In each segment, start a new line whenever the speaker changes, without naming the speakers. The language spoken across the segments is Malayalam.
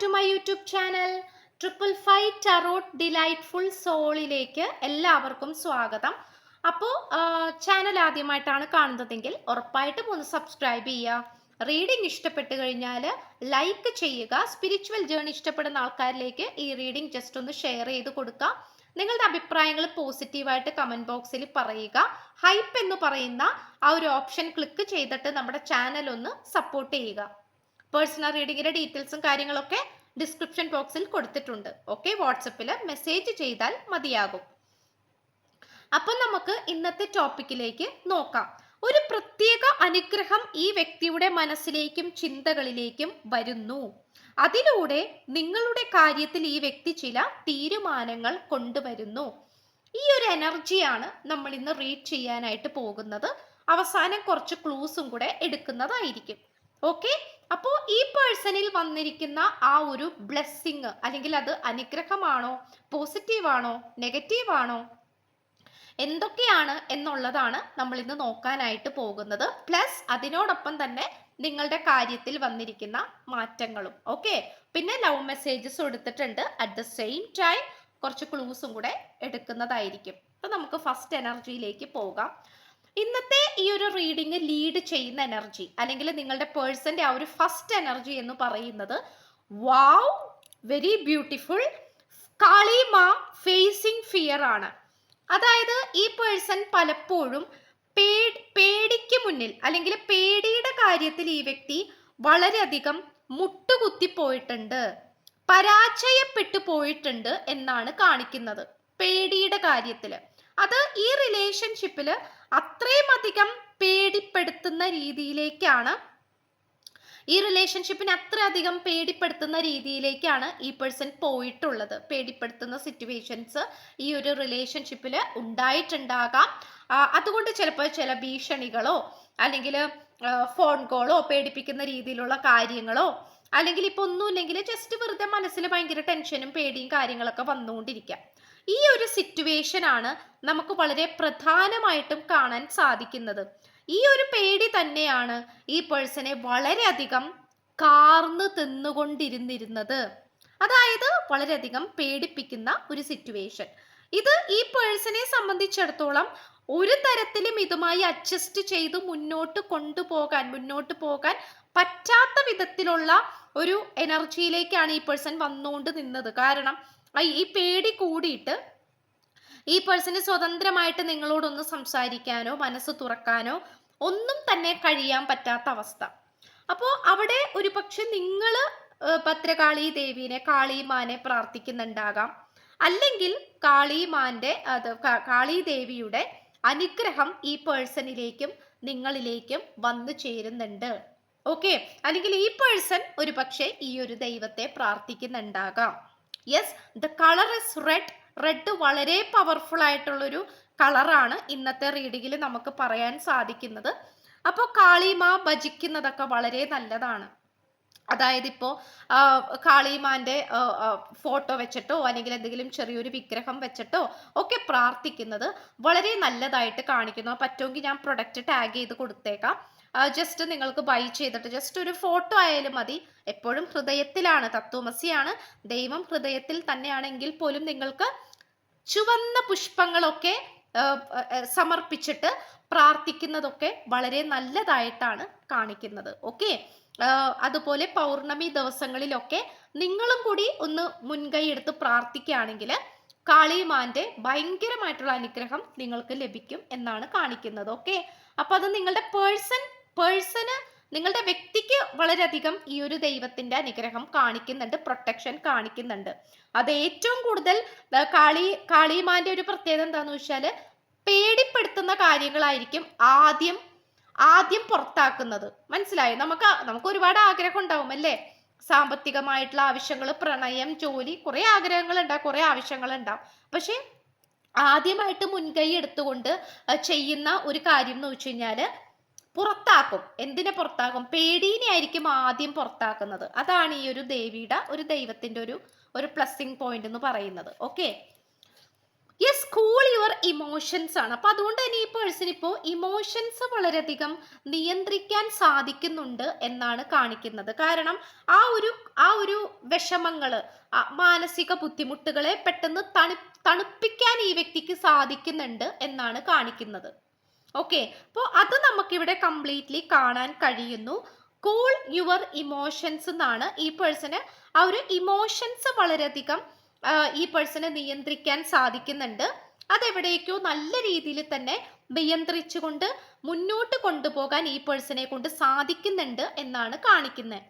to my YouTube channel triple five tarot delightful സോളിലേക്ക് എല്ലാവർക്കും സ്വാഗതം അപ്പോൾ ചാനൽ ആദ്യമായിട്ടാണ് കാണുന്നതെങ്കിൽ ഉറപ്പായിട്ടും ഒന്ന് സബ്സ്ക്രൈബ് ചെയ്യുക റീഡിംഗ് ഇഷ്ടപ്പെട്ട് കഴിഞ്ഞാൽ ലൈക്ക് ചെയ്യുക സ്പിരിച്വൽ ജേണി ഇഷ്ടപ്പെടുന്ന ആൾക്കാരിലേക്ക് ഈ റീഡിംഗ് ജസ്റ്റ് ഒന്ന് ഷെയർ ചെയ്ത് കൊടുക്കുക നിങ്ങളുടെ അഭിപ്രായങ്ങൾ പോസിറ്റീവായിട്ട് കമൻറ്റ് ബോക്സിൽ പറയുക ഹൈപ്പ് എന്ന് പറയുന്ന ആ ഒരു ഓപ്ഷൻ ക്ലിക്ക് ചെയ്തിട്ട് നമ്മുടെ ചാനൽ ഒന്ന് സപ്പോർട്ട് ചെയ്യുക പേഴ്സണൽ റീഡിങ്ങിന്റെ ഡീറ്റെയിൽസും കാര്യങ്ങളൊക്കെ ഡിസ്ക്രിപ്ഷൻ ബോക്സിൽ കൊടുത്തിട്ടുണ്ട് ഓക്കെ വാട്സപ്പിൽ മെസ്സേജ് ചെയ്താൽ മതിയാകും അപ്പം നമുക്ക് ഇന്നത്തെ ടോപ്പിക്കിലേക്ക് നോക്കാം ഒരു പ്രത്യേക അനുഗ്രഹം ഈ വ്യക്തിയുടെ മനസ്സിലേക്കും ചിന്തകളിലേക്കും വരുന്നു അതിലൂടെ നിങ്ങളുടെ കാര്യത്തിൽ ഈ വ്യക്തി ചില തീരുമാനങ്ങൾ കൊണ്ടുവരുന്നു ഈ ഒരു എനർജിയാണ് നമ്മൾ ഇന്ന് റീഡ് ചെയ്യാനായിട്ട് പോകുന്നത് അവസാനം കുറച്ച് ക്ലൂസും കൂടെ എടുക്കുന്നതായിരിക്കും ഓക്കെ അപ്പോൾ ഈ പേഴ്സണിൽ വന്നിരിക്കുന്ന ആ ഒരു ബ്ലെസ്സിങ് അല്ലെങ്കിൽ അത് അനുഗ്രഹമാണോ പോസിറ്റീവാണോ നെഗറ്റീവാണോ എന്തൊക്കെയാണ് എന്നുള്ളതാണ് നമ്മൾ ഇന്ന് നോക്കാനായിട്ട് പോകുന്നത് പ്ലസ് അതിനോടൊപ്പം തന്നെ നിങ്ങളുടെ കാര്യത്തിൽ വന്നിരിക്കുന്ന മാറ്റങ്ങളും ഓക്കെ പിന്നെ ലവ് മെസ്സേജസ് എടുത്തിട്ടുണ്ട് അറ്റ് ദ സെയിം ടൈം കുറച്ച് ക്ലൂസും കൂടെ എടുക്കുന്നതായിരിക്കും അപ്പൊ നമുക്ക് ഫസ്റ്റ് എനർജിയിലേക്ക് പോകാം ഇന്നത്തെ ഈ ഒരു റീഡിംഗ് ലീഡ് ചെയ്യുന്ന എനർജി അല്ലെങ്കിൽ നിങ്ങളുടെ പേഴ്സന്റെ ആ ഒരു ഫസ്റ്റ് എനർജി എന്ന് പറയുന്നത് വാവ് വെരി ബ്യൂട്ടിഫുൾ കാളിമ ഫേസിങ് ഫിയർ ആണ് അതായത് ഈ പേഴ്സൺ പലപ്പോഴും പേടിക്ക് മുന്നിൽ അല്ലെങ്കിൽ പേടിയുടെ കാര്യത്തിൽ ഈ വ്യക്തി വളരെയധികം മുട്ടുകുത്തി പോയിട്ടുണ്ട് പരാജയപ്പെട്ടു പോയിട്ടുണ്ട് എന്നാണ് കാണിക്കുന്നത് പേടിയുടെ കാര്യത്തിൽ അത് ഈ റിലേഷൻഷിപ്പിൽ അത്രയും അധികം പേടിപ്പെടുത്തുന്ന രീതിയിലേക്കാണ് ഈ റിലേഷൻഷിപ്പിനെ അധികം പേടിപ്പെടുത്തുന്ന രീതിയിലേക്കാണ് ഈ പേഴ്സൺ പോയിട്ടുള്ളത് പേടിപ്പെടുത്തുന്ന സിറ്റുവേഷൻസ് ഈ ഒരു റിലേഷൻഷിപ്പിൽ ഉണ്ടായിട്ടുണ്ടാകാം അതുകൊണ്ട് ചിലപ്പോൾ ചില ഭീഷണികളോ അല്ലെങ്കിൽ ഫോൺ കോളോ പേടിപ്പിക്കുന്ന രീതിയിലുള്ള കാര്യങ്ങളോ അല്ലെങ്കിൽ ഇപ്പൊ ഒന്നുമില്ലെങ്കിൽ ജസ്റ്റ് വെറുതെ മനസ്സിൽ ഭയങ്കര ടെൻഷനും പേടിയും കാര്യങ്ങളൊക്കെ വന്നുകൊണ്ടിരിക്കുക ഈ ഒരു സിറ്റുവേഷൻ ആണ് നമുക്ക് വളരെ പ്രധാനമായിട്ടും കാണാൻ സാധിക്കുന്നത് ഈ ഒരു പേടി തന്നെയാണ് ഈ പേഴ്സണെ വളരെയധികം കാർന്ന് തിന്നുകൊണ്ടിരുന്നിരുന്നത് അതായത് വളരെയധികം പേടിപ്പിക്കുന്ന ഒരു സിറ്റുവേഷൻ ഇത് ഈ പേഴ്സണെ സംബന്ധിച്ചിടത്തോളം ഒരു തരത്തിലും ഇതുമായി അഡ്ജസ്റ്റ് ചെയ്ത് മുന്നോട്ട് കൊണ്ടുപോകാൻ മുന്നോട്ട് പോകാൻ പറ്റാത്ത വിധത്തിലുള്ള ഒരു എനർജിയിലേക്കാണ് ഈ പേഴ്സൺ വന്നുകൊണ്ട് നിന്നത് കാരണം ഈ പേടി കൂടിയിട്ട് ഈ പേഴ്സണ് സ്വതന്ത്രമായിട്ട് നിങ്ങളോടൊന്ന് സംസാരിക്കാനോ മനസ്സ് തുറക്കാനോ ഒന്നും തന്നെ കഴിയാൻ പറ്റാത്ത അവസ്ഥ അപ്പോൾ അവിടെ ഒരു പക്ഷെ നിങ്ങൾ പത്രകാളി ദേവീനെ കാളിമാനെ പ്രാർത്ഥിക്കുന്നുണ്ടാകാം അല്ലെങ്കിൽ കാളിമാന്റെ അത് കാളി ദേവിയുടെ അനുഗ്രഹം ഈ പേഴ്സണിലേക്കും നിങ്ങളിലേക്കും വന്നു ചേരുന്നുണ്ട് ഓക്കെ അല്ലെങ്കിൽ ഈ പേഴ്സൺ ഒരു പക്ഷെ ഈ ഒരു ദൈവത്തെ പ്രാർത്ഥിക്കുന്നുണ്ടാകാം yes the colour is red red വളരെ പവർഫുൾ ആയിട്ടുള്ളൊരു കളറാണ് ഇന്നത്തെ റീഡിങ്ങിൽ നമുക്ക് പറയാൻ സാധിക്കുന്നത് അപ്പോൾ കാളിമ ഭജിക്കുന്നതൊക്കെ വളരെ നല്ലതാണ് അതായത് ഇപ്പോൾ കാളിമാൻ്റെ ഫോട്ടോ വെച്ചിട്ടോ അല്ലെങ്കിൽ എന്തെങ്കിലും ചെറിയൊരു വിഗ്രഹം വെച്ചിട്ടോ ഒക്കെ പ്രാർത്ഥിക്കുന്നത് വളരെ നല്ലതായിട്ട് കാണിക്കുന്നു പറ്റുമെങ്കിൽ ഞാൻ പ്രൊഡക്റ്റ് ടാഗ് ചെയ്ത് കൊടുത്തേക്കാം ജസ്റ്റ് നിങ്ങൾക്ക് ബൈ ചെയ്തിട്ട് ജസ്റ്റ് ഒരു ഫോട്ടോ ആയാലും മതി എപ്പോഴും ഹൃദയത്തിലാണ് തത്വമസിയാണ് ദൈവം ഹൃദയത്തിൽ തന്നെയാണെങ്കിൽ പോലും നിങ്ങൾക്ക് ചുവന്ന പുഷ്പങ്ങളൊക്കെ സമർപ്പിച്ചിട്ട് പ്രാർത്ഥിക്കുന്നതൊക്കെ വളരെ നല്ലതായിട്ടാണ് കാണിക്കുന്നത് ഓക്കെ അതുപോലെ പൗർണമി ദിവസങ്ങളിലൊക്കെ നിങ്ങളും കൂടി ഒന്ന് മുൻകൈ എടുത്ത് പ്രാർത്ഥിക്കുകയാണെങ്കിൽ കാളിമാന്റെ ഭയങ്കരമായിട്ടുള്ള അനുഗ്രഹം നിങ്ങൾക്ക് ലഭിക്കും എന്നാണ് കാണിക്കുന്നത് ഓക്കെ അപ്പൊ അത് നിങ്ങളുടെ പേഴ്സൺ പേഴ്സണ് നിങ്ങളുടെ വ്യക്തിക്ക് വളരെയധികം ഈ ഒരു ദൈവത്തിന്റെ അനുഗ്രഹം കാണിക്കുന്നുണ്ട് പ്രൊട്ടക്ഷൻ കാണിക്കുന്നുണ്ട് അത് ഏറ്റവും കൂടുതൽ കാളി കാളിമാന്റെ ഒരു പ്രത്യേകത എന്താന്ന് വെച്ചാൽ പേടിപ്പെടുത്തുന്ന കാര്യങ്ങളായിരിക്കും ആദ്യം ആദ്യം പുറത്താക്കുന്നത് മനസ്സിലായോ നമുക്ക് നമുക്ക് ഒരുപാട് ആഗ്രഹം ഉണ്ടാവും അല്ലേ സാമ്പത്തികമായിട്ടുള്ള ആവശ്യങ്ങൾ പ്രണയം ജോലി കുറെ ആഗ്രഹങ്ങൾ ഉണ്ടാവും കുറെ ആവശ്യങ്ങൾ ഉണ്ടാവും പക്ഷെ ആദ്യമായിട്ട് മുൻകൈ എടുത്തുകൊണ്ട് ചെയ്യുന്ന ഒരു കാര്യം എന്ന് വെച്ച് കഴിഞ്ഞാല് പുറത്താക്കും എന്തിനെ പുറത്താക്കും പേടീനെ ആയിരിക്കും ആദ്യം പുറത്താക്കുന്നത് അതാണ് ഈ ഒരു ദേവിയുടെ ഒരു ദൈവത്തിന്റെ ഒരു ഒരു പ്ലസ്സിങ് പോയിന്റ് എന്ന് പറയുന്നത് okay yes cool your emotions ആണ് അപ്പൊ അതുകൊണ്ട് തന്നെ ഈ പേഴ്സൺ ഇപ്പോ ഇമോഷൻസ് വളരെയധികം നിയന്ത്രിക്കാൻ സാധിക്കുന്നുണ്ട് എന്നാണ് കാണിക്കുന്നത് കാരണം ആ ഒരു ആ ഒരു വിഷമങ്ങള് മാനസിക ബുദ്ധിമുട്ടുകളെ പെട്ടെന്ന് തണു തണുപ്പിക്കാൻ ഈ വ്യക്തിക്ക് സാധിക്കുന്നുണ്ട് എന്നാണ് കാണിക്കുന്നത് ഓക്കെ അപ്പോൾ അത് നമുക്കിവിടെ കംപ്ലീറ്റ്ലി കാണാൻ കഴിയുന്നു കൂൾ യുവർ ഇമോഷൻസ് എന്നാണ് ഈ പേഴ്സന് ആ ഒരു ഇമോഷൻസ് വളരെയധികം ഈ പേഴ്സണെ നിയന്ത്രിക്കാൻ സാധിക്കുന്നുണ്ട് അതെവിടേക്കോ നല്ല രീതിയിൽ തന്നെ നിയന്ത്രിച്ചുകൊണ്ട് മുന്നോട്ട് കൊണ്ടുപോകാൻ ഈ പേഴ്സണെ കൊണ്ട് സാധിക്കുന്നുണ്ട് എന്നാണ് കാണിക്കുന്നത്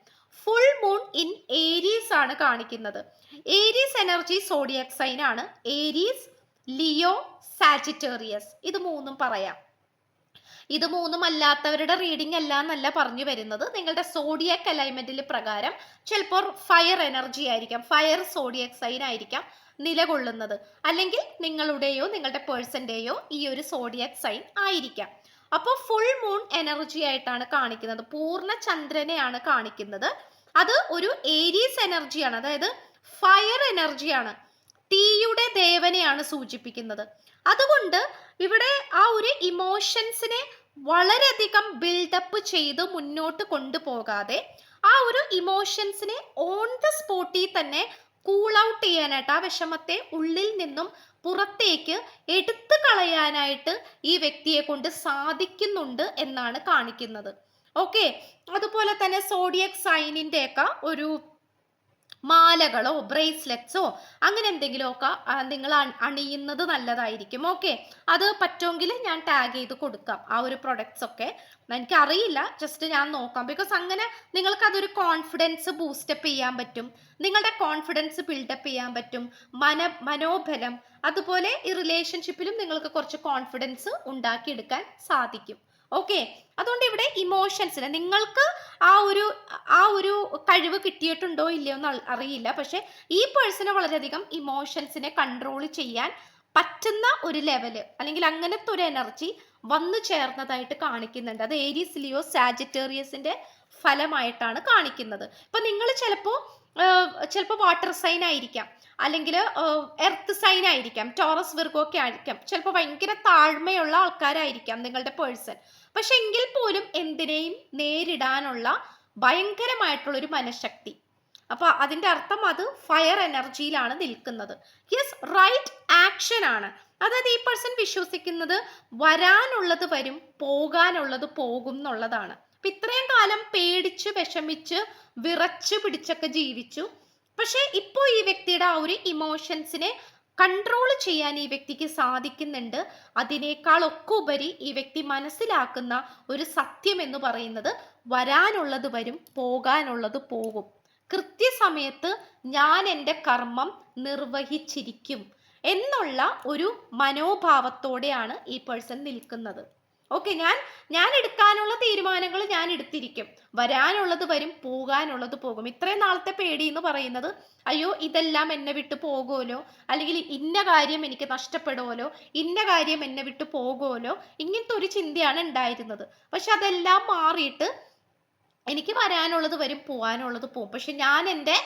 ഫുൾ മൂൺ ഇൻ ഏരീസ് ആണ് കാണിക്കുന്നത് ഏരീസ് എനർജി സോഡിയക് സൈൻ ആണ് ഏരീസ് ലിയോ സാജിറ്റേറിയസ് ഇത് മൂന്നും പറയാം ഇത് മൂന്നും അല്ലാത്തവരുടെ റീഡിംഗ് അല്ല എന്നല്ല പറഞ്ഞു വരുന്നത് നിങ്ങളുടെ സോഡിയക് അലൈൻമെന്റിൽ പ്രകാരം ചിലപ്പോൾ ഫയർ എനർജി ആയിരിക്കാം ഫയർ സോഡിയക് സൈൻ ആയിരിക്കാം നിലകൊള്ളുന്നത് അല്ലെങ്കിൽ നിങ്ങളുടെയോ നിങ്ങളുടെ പേഴ്സന്റെയോ ഈ ഒരു സോഡിയക് സൈൻ ആയിരിക്കാം അപ്പോൾ ഫുൾ മൂൺ എനർജി ആയിട്ടാണ് കാണിക്കുന്നത് പൂർണ്ണ ചന്ദ്രനെയാണ് കാണിക്കുന്നത് അത് ഒരു ഏരീസ് എനർജിയാണ് അതായത് ഫയർ എനർജിയാണ് തീയുടെ ദേവനെയാണ് സൂചിപ്പിക്കുന്നത് അതുകൊണ്ട് ഇവിടെ ആ ഒരു ഇമോഷൻസിനെ വളരെയധികം ബിൽഡപ്പ് ചെയ്ത് മുന്നോട്ട് കൊണ്ടുപോകാതെ ആ ഒരു ഇമോഷൻസിനെ ഓൺ ദ സ്പോട്ടിൽ തന്നെ കൂൾ ഔട്ട് ചെയ്യാനായിട്ട് ആ വിഷമത്തെ ഉള്ളിൽ നിന്നും പുറത്തേക്ക് എടുത്തു കളയാനായിട്ട് ഈ വ്യക്തിയെ കൊണ്ട് സാധിക്കുന്നുണ്ട് എന്നാണ് കാണിക്കുന്നത് ഓക്കെ അതുപോലെ തന്നെ സോഡിയക് സൈനിന്റെ ഒക്കെ ഒരു മാലകളോ ബ്രേസ്ലെറ്റ്സോ അങ്ങനെ എന്തെങ്കിലുമൊക്കെ നിങ്ങൾ അണിയുന്നത് നല്ലതായിരിക്കും ഓക്കെ അത് പറ്റുമെങ്കിൽ ഞാൻ ടാഗ് ചെയ്ത് കൊടുക്കാം ആ ഒരു പ്രൊഡക്ട്സ് ഒക്കെ എനിക്ക് അറിയില്ല ജസ്റ്റ് ഞാൻ നോക്കാം ബിക്കോസ് അങ്ങനെ നിങ്ങൾക്ക് അതൊരു കോൺഫിഡൻസ് ബൂസ്റ്റപ്പ് ചെയ്യാൻ പറ്റും നിങ്ങളുടെ കോൺഫിഡൻസ് ബിൽഡപ്പ് ചെയ്യാൻ പറ്റും മന മനോബലം അതുപോലെ ഈ റിലേഷൻഷിപ്പിലും നിങ്ങൾക്ക് കുറച്ച് കോൺഫിഡൻസ് ഉണ്ടാക്കിയെടുക്കാൻ സാധിക്കും ഓക്കെ അതുകൊണ്ട് ഇവിടെ ഇമോഷൻസിന് നിങ്ങൾക്ക് ആ ഒരു ആ ഒരു കഴിവ് കിട്ടിയിട്ടുണ്ടോ ഇല്ലയോ എന്ന് അറിയില്ല പക്ഷെ ഈ പേഴ്സണെ വളരെയധികം ഇമോഷൻസിനെ കൺട്രോൾ ചെയ്യാൻ പറ്റുന്ന ഒരു ലെവല് അല്ലെങ്കിൽ അങ്ങനത്തെ ഒരു എനർജി വന്നു ചേർന്നതായിട്ട് കാണിക്കുന്നുണ്ട് അത് ഏരിയസ് ലിയോ സാജിറ്റേറിയസിന്റെ ഫലമായിട്ടാണ് കാണിക്കുന്നത് ഇപ്പം നിങ്ങൾ ചിലപ്പോൾ ചിലപ്പോൾ വാട്ടർ സൈൻ ആയിരിക്കാം അല്ലെങ്കിൽ എർത്ത് സൈൻ ആയിരിക്കാം ടോറസ് ഒക്കെ ആയിരിക്കാം ചിലപ്പോൾ ഭയങ്കര താഴ്മയുള്ള ആൾക്കാരായിരിക്കാം നിങ്ങളുടെ പേഴ്സൺ പക്ഷെ എങ്കിൽ പോലും എന്തിനേയും നേരിടാനുള്ള ഭയങ്കരമായിട്ടുള്ളൊരു മനഃശക്തി അപ്പോൾ അതിന്റെ അർത്ഥം അത് ഫയർ എനർജിയിലാണ് നിൽക്കുന്നത് യെസ് റൈറ്റ് ആക്ഷൻ ആണ് അതായത് ഈ പേഴ്സൺ വിശ്വസിക്കുന്നത് വരാനുള്ളത് വരും പോകാനുള്ളത് പോകും എന്നുള്ളതാണ് ഇപ്പൊ ഇത്രയും കാലം പേടിച്ച് വിഷമിച്ച് വിറച്ച് പിടിച്ചൊക്കെ ജീവിച്ചു പക്ഷെ ഇപ്പോൾ ഈ വ്യക്തിയുടെ ആ ഒരു ഇമോഷൻസിനെ കൺട്രോൾ ചെയ്യാൻ ഈ വ്യക്തിക്ക് സാധിക്കുന്നുണ്ട് അതിനേക്കാളൊക്കെ ഉപരി ഈ വ്യക്തി മനസ്സിലാക്കുന്ന ഒരു സത്യം എന്ന് പറയുന്നത് വരാനുള്ളത് വരും പോകാനുള്ളത് പോകും കൃത്യസമയത്ത് ഞാൻ എൻ്റെ കർമ്മം നിർവഹിച്ചിരിക്കും എന്നുള്ള ഒരു മനോഭാവത്തോടെയാണ് ഈ പേഴ്സൺ നിൽക്കുന്നത് ഓക്കെ ഞാൻ ഞാൻ എടുക്കാനുള്ള തീരുമാനങ്ങൾ ഞാൻ എടുത്തിരിക്കും വരാനുള്ളത് വരും പോകാനുള്ളത് പോകും ഇത്രയും നാളത്തെ പേടി എന്ന് പറയുന്നത് അയ്യോ ഇതെല്ലാം എന്നെ വിട്ട് പോകുമല്ലോ അല്ലെങ്കിൽ ഇന്ന കാര്യം എനിക്ക് നഷ്ടപ്പെടുമല്ലോ ഇന്ന കാര്യം എന്നെ വിട്ട് പോകുമല്ലോ ഇങ്ങനത്തെ ഒരു ചിന്തയാണ് ഉണ്ടായിരുന്നത് പക്ഷെ അതെല്ലാം മാറിയിട്ട് എനിക്ക് വരാനുള്ളത് വരും പോകാനുള്ളത് പോകും പക്ഷെ ഞാൻ എൻ്റെ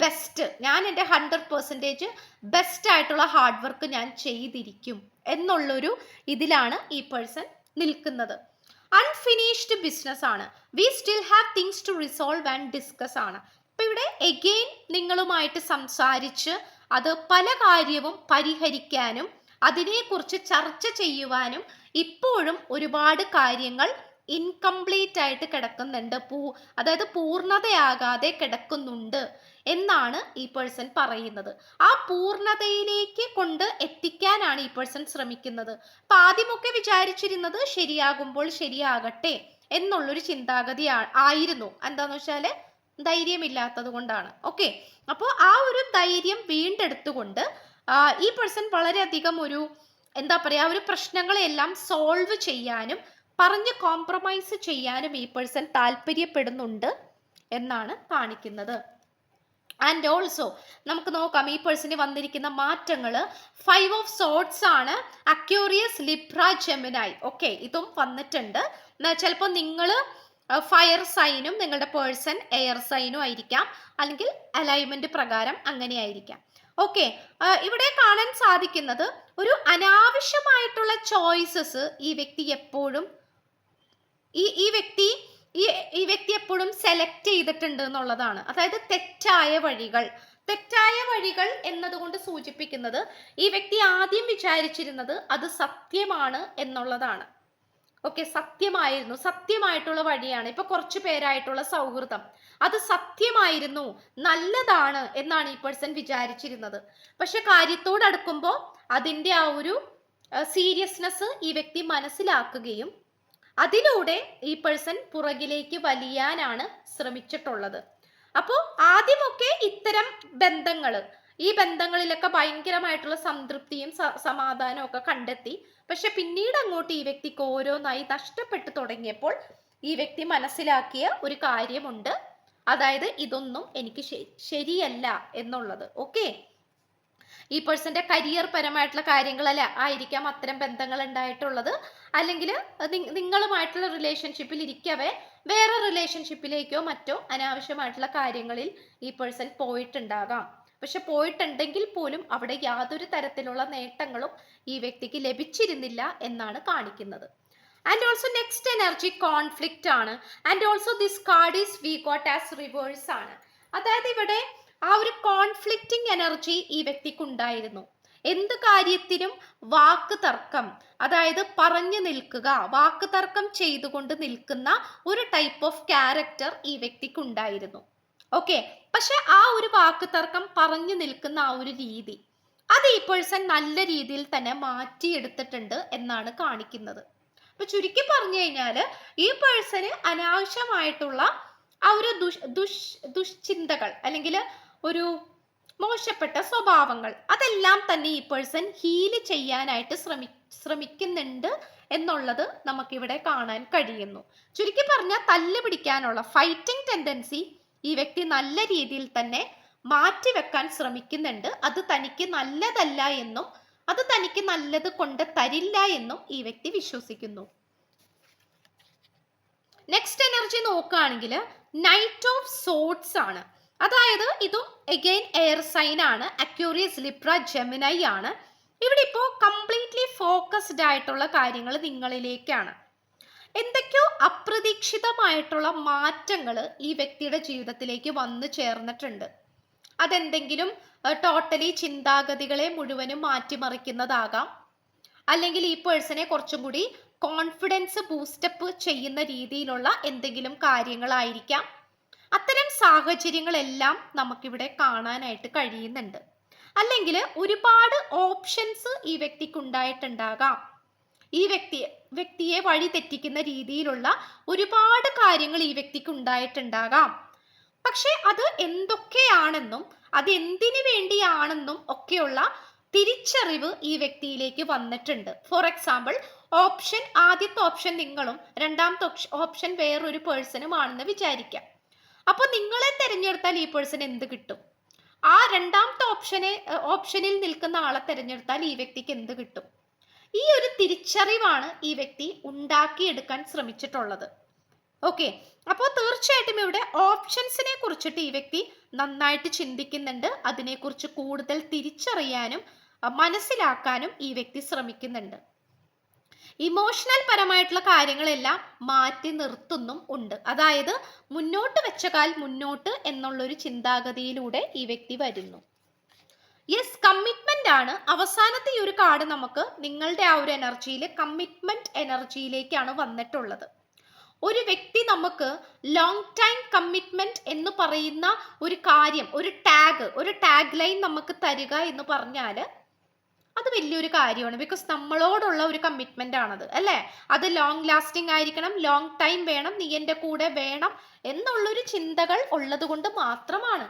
ബെസ്റ്റ് ഞാൻ എൻ്റെ ഹൺഡ്രഡ് പെർസെൻറ്റേജ് ബെസ്റ്റ് ആയിട്ടുള്ള ഹാർഡ് വർക്ക് ഞാൻ ചെയ്തിരിക്കും എന്നുള്ളൊരു ഇതിലാണ് ഈ പേഴ്സൺ നിൽക്കുന്നത് അൺഫിനിഷ്ഡ് ബിസിനസ് ആണ് we still have things to resolve and discuss ആണ് അപ്പം ഇവിടെ എഗെയിൻ നിങ്ങളുമായിട്ട് സംസാരിച്ച് അത് പല കാര്യവും പരിഹരിക്കാനും അതിനെക്കുറിച്ച് ചർച്ച ചെയ്യുവാനും ഇപ്പോഴും ഒരുപാട് കാര്യങ്ങൾ ഇൻകംപ്ലീറ്റ് ആയിട്ട് കിടക്കുന്നുണ്ട് പൂ അതായത് പൂർണ്ണതയാകാതെ കിടക്കുന്നുണ്ട് എന്നാണ് ഈ പേഴ്സൺ പറയുന്നത് ആ പൂർണ്ണതയിലേക്ക് കൊണ്ട് എത്തിക്കാനാണ് ഈ പേഴ്സൺ ശ്രമിക്കുന്നത് അപ്പൊ ആദ്യമൊക്കെ വിചാരിച്ചിരുന്നത് ശരിയാകുമ്പോൾ ശരിയാകട്ടെ എന്നുള്ളൊരു ചിന്താഗതി ആയിരുന്നു എന്താന്ന് വെച്ചാല് ധൈര്യമില്ലാത്തത് കൊണ്ടാണ് ഓക്കെ അപ്പോൾ ആ ഒരു ധൈര്യം വീണ്ടെടുത്തുകൊണ്ട് ഈ പേഴ്സൺ വളരെയധികം ഒരു എന്താ പറയുക ഒരു പ്രശ്നങ്ങളെല്ലാം സോൾവ് ചെയ്യാനും പറഞ്ഞ് കോംപ്രമൈസ് ചെയ്യാനും ഈ പേഴ്സൺ താല്പര്യപ്പെടുന്നുണ്ട് എന്നാണ് കാണിക്കുന്നത് ആൻഡ് ഓൾസോ നമുക്ക് നോക്കാം ഈ പേഴ്സണിൽ വന്നിരിക്കുന്ന മാറ്റങ്ങൾ ഫൈവ് ഓഫ് സോട്ട്സ് ആണ് അക്യൂറിയസ് ലിബ്ര ജെമിനായി ഓക്കെ ഇതും വന്നിട്ടുണ്ട് ചിലപ്പോൾ നിങ്ങൾ ഫയർ സൈനും നിങ്ങളുടെ പേഴ്സൺ എയർ സൈനും ആയിരിക്കാം അല്ലെങ്കിൽ അലൈൻമെന്റ് പ്രകാരം അങ്ങനെയായിരിക്കാം ഓക്കെ ഇവിടെ കാണാൻ സാധിക്കുന്നത് ഒരു അനാവശ്യമായിട്ടുള്ള ചോയ്സസ് ഈ വ്യക്തി എപ്പോഴും ഈ ഈ വ്യക്തി ഈ ഈ വ്യക്തി എപ്പോഴും സെലക്ട് ചെയ്തിട്ടുണ്ട് എന്നുള്ളതാണ് അതായത് തെറ്റായ വഴികൾ തെറ്റായ വഴികൾ എന്നതുകൊണ്ട് സൂചിപ്പിക്കുന്നത് ഈ വ്യക്തി ആദ്യം വിചാരിച്ചിരുന്നത് അത് സത്യമാണ് എന്നുള്ളതാണ് ഓക്കെ സത്യമായിരുന്നു സത്യമായിട്ടുള്ള വഴിയാണ് ഇപ്പൊ കുറച്ചു പേരായിട്ടുള്ള സൗഹൃദം അത് സത്യമായിരുന്നു നല്ലതാണ് എന്നാണ് ഈ പേഴ്സൺ വിചാരിച്ചിരുന്നത് പക്ഷെ കാര്യത്തോട് അടുക്കുമ്പോൾ അതിൻ്റെ ആ ഒരു സീരിയസ്നെസ് ഈ വ്യക്തി മനസ്സിലാക്കുകയും അതിലൂടെ ഈ പേഴ്സൺ പുറകിലേക്ക് വലിയാനാണ് ശ്രമിച്ചിട്ടുള്ളത് അപ്പോൾ ആദ്യമൊക്കെ ഇത്തരം ബന്ധങ്ങൾ ഈ ബന്ധങ്ങളിലൊക്കെ ഭയങ്കരമായിട്ടുള്ള സംതൃപ്തിയും സമാധാനവും ഒക്കെ കണ്ടെത്തി പക്ഷെ പിന്നീട് അങ്ങോട്ട് ഈ വ്യക്തിക്ക് ഓരോന്നായി നഷ്ടപ്പെട്ടു തുടങ്ങിയപ്പോൾ ഈ വ്യക്തി മനസ്സിലാക്കിയ ഒരു കാര്യമുണ്ട് അതായത് ഇതൊന്നും എനിക്ക് ശരിയല്ല എന്നുള്ളത് ഓക്കേ ഈ പേഴ്സന്റെ കരിയർ പരമായിട്ടുള്ള കാര്യങ്ങളല്ല ആയിരിക്കാം അത്തരം ബന്ധങ്ങൾ ഉണ്ടായിട്ടുള്ളത് അല്ലെങ്കിൽ നിങ്ങളുമായിട്ടുള്ള റിലേഷൻഷിപ്പിൽ ഇരിക്കവേ വേറെ റിലേഷൻഷിപ്പിലേക്കോ മറ്റോ അനാവശ്യമായിട്ടുള്ള കാര്യങ്ങളിൽ ഈ പേഴ്സൺ പോയിട്ടുണ്ടാകാം പക്ഷെ പോയിട്ടുണ്ടെങ്കിൽ പോലും അവിടെ യാതൊരു തരത്തിലുള്ള നേട്ടങ്ങളും ഈ വ്യക്തിക്ക് ലഭിച്ചിരുന്നില്ല എന്നാണ് കാണിക്കുന്നത് and also next energy conflict ആണ് and also this card is we got as reverse ആണ് അതായത് ഇവിടെ ആ ഒരു കോൺഫ്ലിക്റ്റിംഗ് എനർജി ഈ വ്യക്തിക്കുണ്ടായിരുന്നു എന്ത് കാര്യത്തിനും വാക്ക് തർക്കം അതായത് പറഞ്ഞു നിൽക്കുക വാക്ക് തർക്കം ചെയ്തുകൊണ്ട് നിൽക്കുന്ന ഒരു ടൈപ്പ് ഓഫ് ക്യാരക്ടർ ഈ വ്യക്തിക്കുണ്ടായിരുന്നു ഓക്കെ പക്ഷെ ആ ഒരു വാക്ക് തർക്കം പറഞ്ഞു നിൽക്കുന്ന ആ ഒരു രീതി അത് ഈ പേഴ്സൺ നല്ല രീതിയിൽ തന്നെ മാറ്റിയെടുത്തിട്ടുണ്ട് എന്നാണ് കാണിക്കുന്നത് അപ്പൊ ചുരുക്കി പറഞ്ഞു കഴിഞ്ഞാൽ ഈ പേഴ്സന് അനാവശ്യമായിട്ടുള്ള ആ ഒരു ദുഷ് ദുഷ് ദുഷ്ചിന്തകൾ അല്ലെങ്കിൽ ഒരു മോശപ്പെട്ട സ്വഭാവങ്ങൾ അതെല്ലാം തന്നെ ഈ പേഴ്സൺ ഹീല് ചെയ്യാനായിട്ട് ശ്രമി ശ്രമിക്കുന്നുണ്ട് എന്നുള്ളത് നമുക്കിവിടെ കാണാൻ കഴിയുന്നു ചുരുക്കി പറഞ്ഞാൽ തല്ല് പിടിക്കാനുള്ള ഫൈറ്റിംഗ് ടെൻഡൻസി ഈ വ്യക്തി നല്ല രീതിയിൽ തന്നെ മാറ്റിവെക്കാൻ ശ്രമിക്കുന്നുണ്ട് അത് തനിക്ക് നല്ലതല്ല എന്നും അത് തനിക്ക് നല്ലത് കൊണ്ട് തരില്ല എന്നും ഈ വ്യക്തി വിശ്വസിക്കുന്നു നെക്സ്റ്റ് എനർജി നോക്കുകയാണെങ്കിൽ നൈറ്റ് ഓഫ് സോട്ട്സ് ആണ് അതായത് ഇതും എഗെയിൻ എയർ സൈൻ ആണ് അക്യൂറിയസ് ലിപ്ര ജെമിനൈ ആണ് ഇവിടെ ഇപ്പോൾ കംപ്ലീറ്റ്ലി ഫോക്കസ്ഡ് ആയിട്ടുള്ള കാര്യങ്ങൾ നിങ്ങളിലേക്കാണ് എന്തൊക്കെയോ അപ്രതീക്ഷിതമായിട്ടുള്ള മാറ്റങ്ങൾ ഈ വ്യക്തിയുടെ ജീവിതത്തിലേക്ക് വന്നു ചേർന്നിട്ടുണ്ട് അതെന്തെങ്കിലും ടോട്ടലി ചിന്താഗതികളെ മുഴുവനും മാറ്റിമറിക്കുന്നതാകാം അല്ലെങ്കിൽ ഈ പേഴ്സണെ കുറച്ചും കൂടി കോൺഫിഡൻസ് ബൂസ്റ്റപ്പ് ചെയ്യുന്ന രീതിയിലുള്ള എന്തെങ്കിലും കാര്യങ്ങളായിരിക്കാം അത്തരം സാഹചര്യങ്ങളെല്ലാം നമുക്കിവിടെ കാണാനായിട്ട് കഴിയുന്നുണ്ട് അല്ലെങ്കിൽ ഒരുപാട് ഓപ്ഷൻസ് ഈ വ്യക്തിക്ക് ഉണ്ടായിട്ടുണ്ടാകാം ഈ വ്യക്തിയെ വ്യക്തിയെ വഴി തെറ്റിക്കുന്ന രീതിയിലുള്ള ഒരുപാട് കാര്യങ്ങൾ ഈ വ്യക്തിക്ക് ഉണ്ടായിട്ടുണ്ടാകാം പക്ഷെ അത് എന്തൊക്കെയാണെന്നും അത് എന്തിനു വേണ്ടിയാണെന്നും ഒക്കെയുള്ള തിരിച്ചറിവ് ഈ വ്യക്തിയിലേക്ക് വന്നിട്ടുണ്ട് ഫോർ എക്സാമ്പിൾ ഓപ്ഷൻ ആദ്യത്തെ ഓപ്ഷൻ നിങ്ങളും രണ്ടാമത്തെ ഓപ്ഷൻ വേറൊരു ആണെന്ന് വിചാരിക്കാം അപ്പൊ നിങ്ങളെ തിരഞ്ഞെടുത്താൽ ഈ പേഴ്സൺ എന്ത് കിട്ടും ആ രണ്ടാമത്തെ ഓപ്ഷനെ ഓപ്ഷനിൽ നിൽക്കുന്ന ആളെ തിരഞ്ഞെടുത്താൽ ഈ വ്യക്തിക്ക് എന്ത് കിട്ടും ഈ ഒരു തിരിച്ചറിവാണ് ഈ വ്യക്തി ഉണ്ടാക്കിയെടുക്കാൻ ശ്രമിച്ചിട്ടുള്ളത് ഓക്കെ അപ്പോൾ തീർച്ചയായിട്ടും ഇവിടെ ഓപ്ഷൻസിനെ കുറിച്ചിട്ട് ഈ വ്യക്തി നന്നായിട്ട് ചിന്തിക്കുന്നുണ്ട് അതിനെക്കുറിച്ച് കൂടുതൽ തിരിച്ചറിയാനും മനസ്സിലാക്കാനും ഈ വ്യക്തി ശ്രമിക്കുന്നുണ്ട് ഇമോഷണൽ പരമായിട്ടുള്ള കാര്യങ്ങളെല്ലാം മാറ്റി നിർത്തുന്നും ഉണ്ട് അതായത് മുന്നോട്ട് വെച്ച കാൽ മുന്നോട്ട് എന്നുള്ളൊരു ചിന്താഗതിയിലൂടെ ഈ വ്യക്തി വരുന്നു യെസ് കമ്മിറ്റ്മെന്റ് ആണ് അവസാനത്തെ ഈ ഒരു കാർഡ് നമുക്ക് നിങ്ങളുടെ ആ ഒരു എനർജിയിൽ കമ്മിറ്റ്മെന്റ് എനർജിയിലേക്കാണ് വന്നിട്ടുള്ളത് ഒരു വ്യക്തി നമുക്ക് ലോങ് ടൈം കമ്മിറ്റ്മെന്റ് എന്ന് പറയുന്ന ഒരു കാര്യം ഒരു ടാഗ് ഒരു ടാഗ് ലൈൻ നമുക്ക് തരിക എന്ന് പറഞ്ഞാൽ അത് വലിയൊരു കാര്യമാണ് ബിക്കോസ് നമ്മളോടുള്ള ഒരു കമ്മിറ്റ്മെന്റ് ആണത് അല്ലേ അത് ലോങ് ലാസ്റ്റിംഗ് ആയിരിക്കണം ലോങ് ടൈം വേണം നീ എൻ്റെ കൂടെ വേണം എന്നുള്ളൊരു ചിന്തകൾ ഉള്ളത് കൊണ്ട് മാത്രമാണ്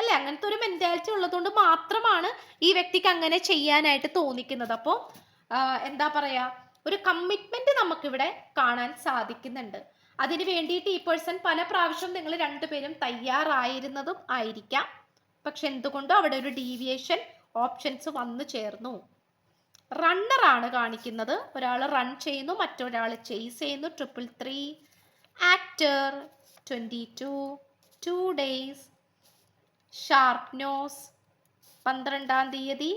അല്ലെ അങ്ങനത്തെ ഒരു ഉള്ളത് ഉള്ളതുകൊണ്ട് മാത്രമാണ് ഈ വ്യക്തിക്ക് അങ്ങനെ ചെയ്യാനായിട്ട് തോന്നിക്കുന്നത് അപ്പോൾ എന്താ പറയുക ഒരു കമ്മിറ്റ്മെന്റ് നമുക്കിവിടെ കാണാൻ സാധിക്കുന്നുണ്ട് അതിന് വേണ്ടിയിട്ട് ഈ പേഴ്സൺ പല പ്രാവശ്യം നിങ്ങൾ രണ്ടുപേരും തയ്യാറായിരുന്നതും ആയിരിക്കാം പക്ഷെ എന്തുകൊണ്ടോ അവിടെ ഒരു ഡീവിയേഷൻ ഓപ്ഷൻസ് വന്നു ചേർന്നു റണ്ണറാണ് കാണിക്കുന്നത് ഒരാൾ റൺ ചെയ്യുന്നു മറ്റൊരാൾ ചെയ്സ് ചെയ്യുന്നു triple three actor twenty two two days sharp nose പന്ത്രണ്ടാം തീയതി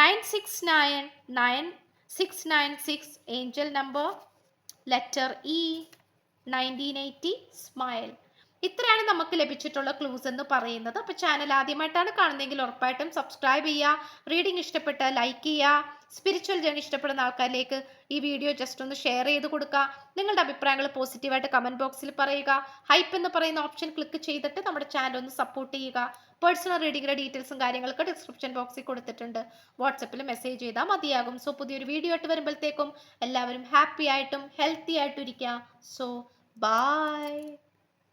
nine six nine nine six nine six angel number letter E nineteen eighty smile ഇത്രയാണ് നമുക്ക് ലഭിച്ചിട്ടുള്ള ക്ലൂസ് എന്ന് പറയുന്നത് അപ്പോൾ ചാനൽ ആദ്യമായിട്ടാണ് കാണുന്നതെങ്കിൽ ഉറപ്പായിട്ടും സബ്സ്ക്രൈബ് ചെയ്യുക റീഡിംഗ് ഇഷ്ടപ്പെട്ട ലൈക്ക് ചെയ്യുക സ്പിരിച്വൽ ജേണി ഇഷ്ടപ്പെടുന്ന ആൾക്കാരിലേക്ക് ഈ വീഡിയോ ജസ്റ്റ് ഒന്ന് ഷെയർ ചെയ്ത് കൊടുക്കുക നിങ്ങളുടെ അഭിപ്രായങ്ങൾ പോസിറ്റീവായിട്ട് കമൻറ്റ് ബോക്സിൽ പറയുക ഹൈപ്പ് എന്ന് പറയുന്ന ഓപ്ഷൻ ക്ലിക്ക് ചെയ്തിട്ട് നമ്മുടെ ചാനൽ ഒന്ന് സപ്പോർട്ട് ചെയ്യുക പേഴ്സണൽ റീഡിങ്ങിന്റെ ഡീറ്റെയിൽസും കാര്യങ്ങളൊക്കെ ഡിസ്ക്രിപ്ഷൻ ബോക്സിൽ കൊടുത്തിട്ടുണ്ട് വാട്സപ്പിൽ മെസ്സേജ് ചെയ്താൽ മതിയാകും സോ പുതിയൊരു വീഡിയോ ആയിട്ട് വരുമ്പോഴത്തേക്കും എല്ലാവരും ഹാപ്പി ആയിട്ടും ഹെൽത്തി ആയിട്ടും ഇരിക്കുക സോ ബൈ